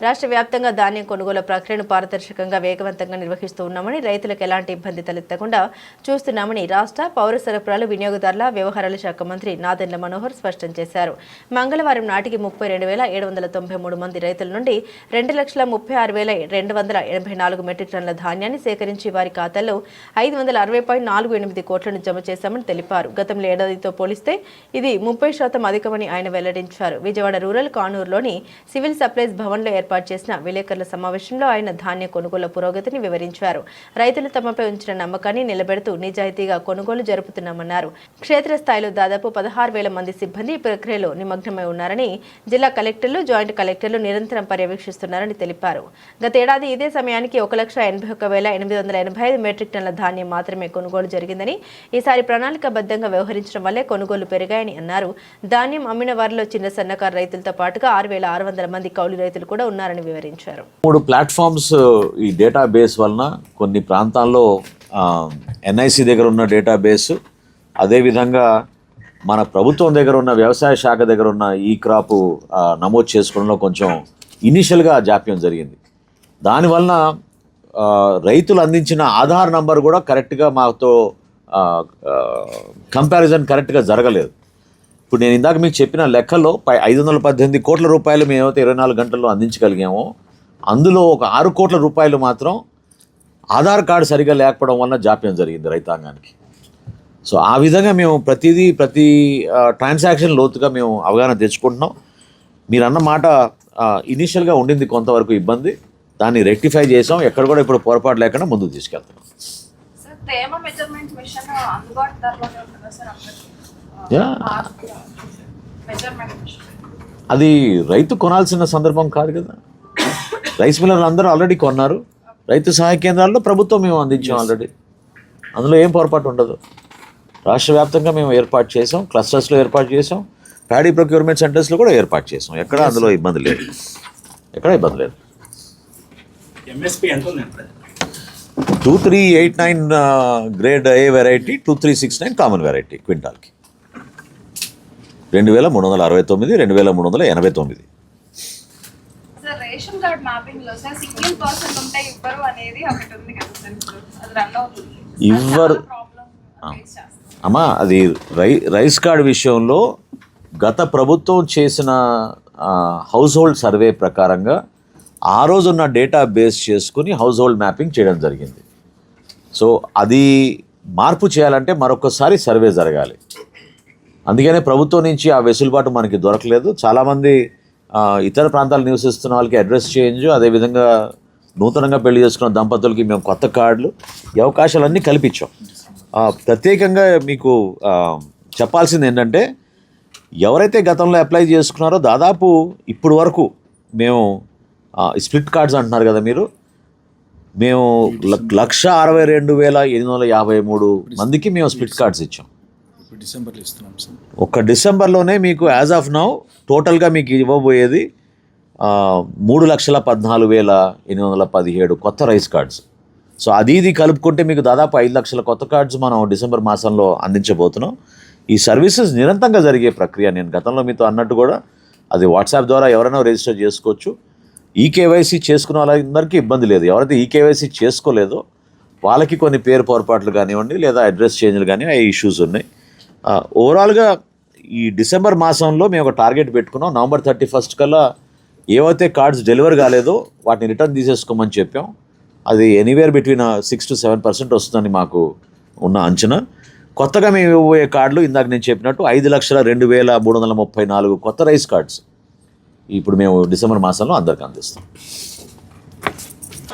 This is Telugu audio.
రాష్ట్ర వ్యాప్తంగా ధాన్యం కొనుగోలు ప్రక్రియను పారదర్శకంగా వేగవంతంగా నిర్వహిస్తూ ఉన్నామని రైతులకు ఎలాంటి ఇబ్బంది తలెత్తకుండా చూస్తున్నామని రాష్ట్ర పౌర సరఫరాలు వినియోగదారుల వ్యవహారాల శాఖ మంత్రి నాదెండ్ల మనోహర్ స్పష్టం చేశారు. మంగళవారం నాటికి ముప్పై రెండు వేల ఏడు వందల తొంభై మూడు మంది రైతుల నుండి రెండు లక్షల ముప్పై ఆరు వేల రెండు వందల ఎనభై నాలుగు మెట్రిక్ టన్నుల ధాన్యాన్ని సేకరించి వారి ఖాతాల్లో ఐదు వందల అరవై పాయింట్ నాలుగు ఎనిమిది కోట్లను జమ చేశామని తెలిపారు. గతంలో ఏడాదితో పోలిస్తే ఇది ముప్పై శాతం అధికమని ఆయన వెల్లడించారు. విజయవాడ రూరల్ కానూరులోని సివిల్ సప్లైస్ భవన్లో ఏర్పాటు చేసిన విలేకరుల సమావేశంలో ఆయన ధాన్య కొనుగోలు పురోగతిని వివరించారు. రైతులు తమపై ఉంచిన నమ్మకాన్ని నిలబెడుతూ నిజాయితీగా కొనుగోలు జరుపుతున్నామన్నారు. క్షేత్రస్థాయిలో దాదాపు పదహారు వేల మంది సిబ్బంది ఈ ప్రక్రియలో నిమగ్నమై ఉన్నారని జిల్లా కలెక్టర్లు జాయింట్ కలెక్టర్లు నిరంతరం పర్యవేక్షిస్తున్నారని తెలిపారు. గతేడాది ఇదే సమయానికి ఒక లక్ష ఎనభై ఒక్క వేల ఎనిమిది వందల ఎనభై ఐదు మెట్రిక్ టన్నుల ధాన్యం మాత్రమే కొనుగోలు జరిగిందని ఈసారి ప్రణాళికాబద్ధంగా వ్యవహరించడం వల్లే కొనుగోలు పెరిగాయని అన్నారు. ధాన్యం అమ్మిన వారిలో చిన్న సన్నకారు రైతులతో పాటుగా ఆరు వేల ఆరు వందల మంది కౌలు రైతులు కూడా ఉన్నారు. ఉన్నారని వివరించారు. మూడు ప్లాట్ఫామ్స్ ఈ డేటాబేస్ వలన కొన్ని ప్రాంతాల్లో ఎన్ఐసి దగ్గర ఉన్న డేటాబేస్ అదేవిధంగా మన ప్రభుత్వం దగ్గర ఉన్న వ్యవసాయ శాఖ దగ్గర ఉన్న ఈ క్రాప్ నమోదు చేసుకోవడంలో కొంచెం ఇనిషియల్గా జాప్యం జరిగింది. దానివలన రైతులు అందించిన ఆధార్ నంబర్ కూడా కరెక్ట్గా మాతో కంపారిజన్ కరెక్ట్గా జరగలేదు. ఇప్పుడు నేను ఇందాక మీకు చెప్పిన లెక్కలో పై ఐదు వందల పద్దెనిమిది కోట్ల రూపాయలు మేమైతే ఇరవై నాలుగు గంటల్లో అందించగలిగామో అందులో ఒక ఆరు కోట్ల రూపాయలు మాత్రం ఆధార్ కార్డు సరిగా లేకపోవడం వలన జాప్యం జరిగింది రైతాంగానికి. సో ఆ విధంగా మేము ప్రతిదీ ప్రతి ట్రాన్సాక్షన్ లోతుగా మేము అవగాహన తెచ్చుకుంటున్నాం. మీరు అన్న మాట ఇనీషియల్గా ఉండింది కొంతవరకు ఇబ్బంది. దాన్ని రెక్టిఫై చేసాం. ఎక్కడ కూడా ఇప్పుడు పొరపాటు లేకుండా ముందుకు తీసుకెళ్తున్నాం. అది రైతు కొనాల్సిన సందర్భం కాదు కదా. రైస్ మిల్లర్లు అందరూ ఆల్రెడీ కొన్నారు. రైతు సహాయ కేంద్రాల్లో ప్రభుత్వం మేము అందించాం ఆల్రెడీ. అందులో ఏం పొరపాటు ఉండదు. రాష్ట్ర వ్యాప్తంగా మేము ఏర్పాటు చేసాం క్లస్టర్స్లో ఏర్పాటు చేసాం ప్యాడీ ప్రొక్యూర్మెంట్ సెంటర్స్లో కూడా ఏర్పాటు చేసాం. ఎక్కడ అందులో ఇబ్బంది లేదు. ఎక్కడ ఇబ్బంది లేదు. Two three eight nine grade A variety two three six nine common variety క్వింటాల్కి. రెండు వేల మూడు వందల అరవై తొమ్మిది రెండు వేల మూడు వందల ఎనభై తొమ్మిది. సార్ రేషన్ కార్డ్ మ్యాపింగ్లో సార్ సింగిల్ పర్సన్ ఉంటే ఇవ్వరు అనేది ఒకటి ఉంది కదా సార్ ఇప్పుడు అది రన్ అవుతుంది. ఇవ్వరు. అమ్మా అది రై రైస్ కార్డ్ విషయంలో గత ప్రభుత్వం చేసిన హౌస్ హోల్డ్ సర్వే ప్రకారంగా ఆ రోజున్న డేటా బేస్ చేసుకుని హౌస్ హోల్డ్ మ్యాపింగ్ చేయడం జరిగింది. సో అది మార్పు చేయాలంటే మరొకసారి సర్వే జరగాలి. అందుకనే ప్రభుత్వం నుంచి ఆ వెసులుబాటు మనకి దొరకలేదు. చాలామంది ఇతర ప్రాంతాలు నివసిస్తున్న వాళ్ళకి అడ్రస్ చేంజ్ అదేవిధంగా నూతనంగా పెళ్ళి చేసుకున్న దంపతులకి మేము కొత్త కార్డులు ఈ అవకాశాలన్నీ కల్పించాం. ప్రత్యేకంగా మీకు చెప్పాల్సింది ఏంటంటే ఎవరైతే గతంలో అప్లై చేసుకున్నారో దాదాపు ఇప్పుడు వరకు మేము స్ప్లిట్ కార్డ్స్ అంటున్నారు కదా మీరు మేము లక్ష అరవై రెండు వేల ఎనిమిది వందల యాభై మూడు మందికి మేము స్ప్లిట్ కార్డ్స్ ఇచ్చాం. డిసెంబర్లో ఇస్తున్నాం సార్. ఒక్క డిసెంబర్లోనే మీకు యాజ్ ఆఫ్ నౌ టోటల్గా మీకు ఇవ్వబోయేది మూడు లక్షల పద్నాలుగు వేల ఎనిమిది వందల పదిహేడు కొత్త రైస్ కార్డ్స్. సో అది ఇది కలుపుకుంటే మీకు దాదాపు ఐదు లక్షల కొత్త కార్డ్స్ మనం డిసెంబర్ మాసంలో అందించబోతున్నాం. ఈ సర్వీసెస్ నిరంతరంగా జరిగే ప్రక్రియ నేను గతంలో మీతో అన్నట్టు కూడా అది వాట్సాప్ ద్వారా ఎవరైనా రిజిస్టర్ చేసుకోవచ్చు. ఈ కేవైసీ చేసుకున్న వాళ్ళందరికీ ఇబ్బంది లేదు. ఎవరైతే ఈ కేవైసీ చేసుకోలేదో వాళ్ళకి కొన్ని పేరు పొరపాట్లు కానివ్వండి లేదా అడ్రస్ చేంజ్లు కానీ ఆ ఇష్యూస్ ఉన్నాయి. ఓవరాల్గా ఈ డిసెంబర్ మాసంలో మేము ఒక టార్గెట్ పెట్టుకున్నాం. నవంబర్ థర్టీ ఫస్ట్ కల్లా ఏవైతే కార్డ్స్ డెలివర్ కాలేదో వాటిని రిటర్న్ తీసేసుకోమని చెప్పాం. అది anywhere between six to seven percent వస్తుందని మాకు ఉన్న అంచనా. కొత్తగా మేము ఇవ్వబోయే కార్డులు ఇందాక నేను చెప్పినట్టు ఐదు లక్షల రెండు వేల మూడు వందల ముప్పై నాలుగు కొత్త రైస్ కార్డ్స్. ఇప్పుడు మేము డిసెంబర్ మాసంలో అందరికి అందిస్తాం.